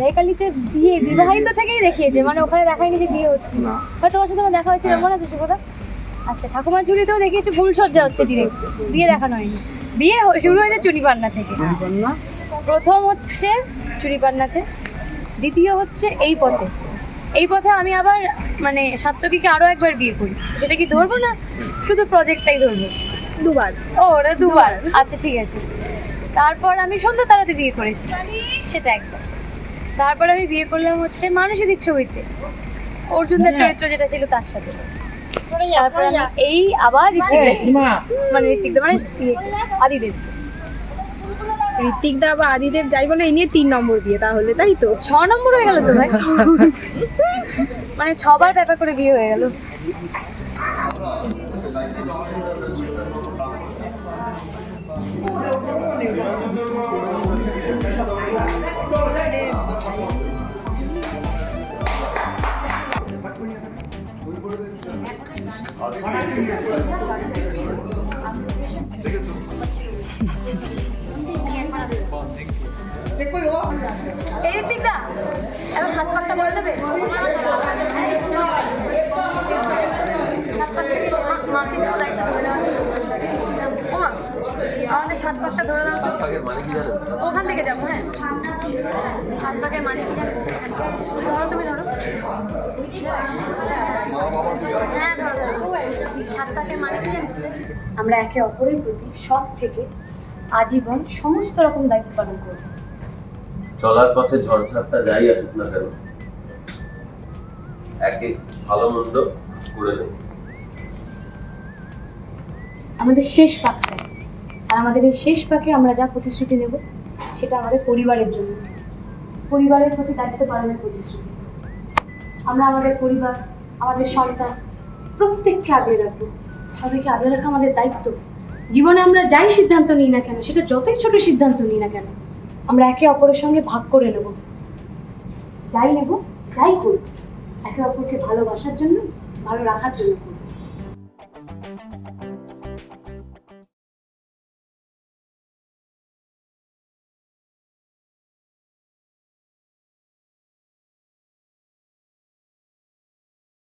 জায়কালিতে বিয়ে বিবাহিত থেকেই দেখিয়েছে মানে ওখানে দেখায়নি যে বিয়ে হচ্ছে না। বা তোমার সাথে আমার দেখা হয়েছিল মনে আছে শুভদা আচ্ছা ঠাকুমার ঝুড়িতেও দেখিয়েছে ফুল সজ্জা হচ্ছে ডিরেক্ট বিয়ে দেখানো হয়নি। বিয়ে শুরু হয়েছে চুরিপান্না থেকে। প্রথম হচ্ছে চুরিপান্নাতে দ্বিতীয় হচ্ছে এই পথে। এই পথে আমি আবার মানে সাত্তকীকে আরও একবার বিয়ে করি। সেটা কি ধরবো না? শুধু প্রজেক্টটাই ধরবো। দুবার। ও ওটা দুবার। আচ্ছা ঠিক আছে। তারপর আমি সন্ধ্যা তারাতে বিয়ে করেছি। সেটা একবার তারপর আমি বিয়ে করলাম হচ্ছে মানুষেদের ছবিতে। অর্জুনদার চরিত্র যেটা ছিল তার সাথে। তারপর আমি এই আবার ঋত্বিক মানে ঋত্বিক মানে ইয়ে, আদিদেব। ঋত্বিক দা বা আদিদেব যাই বলে এই নিয়ে তিন নম্বর বিয়ে তাহলে তাই তো? ছ নম্বর হয়ে গেল তো ভাই। মানে ছবার ব্যাপার করে বিয়ে হয়ে গেল। এই দিকটা এবার হাত পাটটা বলে দেবে। আমাদের সাত পাকটা ধরে দাও ওখান থেকে যাব হ্যাঁ। সাত পাকের মানে কি জানো? ধরো তুমি ধরো। হ্যাঁ ধরো ধরো। সাত পাকের মানে কি জানো? আমরা একে অপরের প্রতি সব থেকে আজীবন সমস্ত রকম দায়িত্ব পালন করব। চলার পথে ঝড়ঝাপটা যাই আসুক না কেন একে ভালো মন্দ করে নেব। আমাদের শেষ স্যার। আর আমাদের এই শেষ পাকে আমরা যা প্রতিশ্রুতি নেব, সেটা আমাদের পরিবারের জন্য। পরিবারের প্রতি দায়িত্ব পালনের প্রতিশ্রুতি। আমরা আমাদের পরিবার, আমাদের সন্তান, প্রত্যেককে আগলে রাখব। সবাইকে আগলে রাখা আমাদের দায়িত্ব। জীবনে আমরা যাই সিদ্ধান্ত নিই না কেন, সেটা যতই ছোট সিদ্ধান্ত নিই না কেন, আমরা একে অপরের সঙ্গে ভাগ করে নেব। যাই নেব, যাই করব একে অপরকে ভালোবাসার জন্য, ভালো রাখার জন্য করব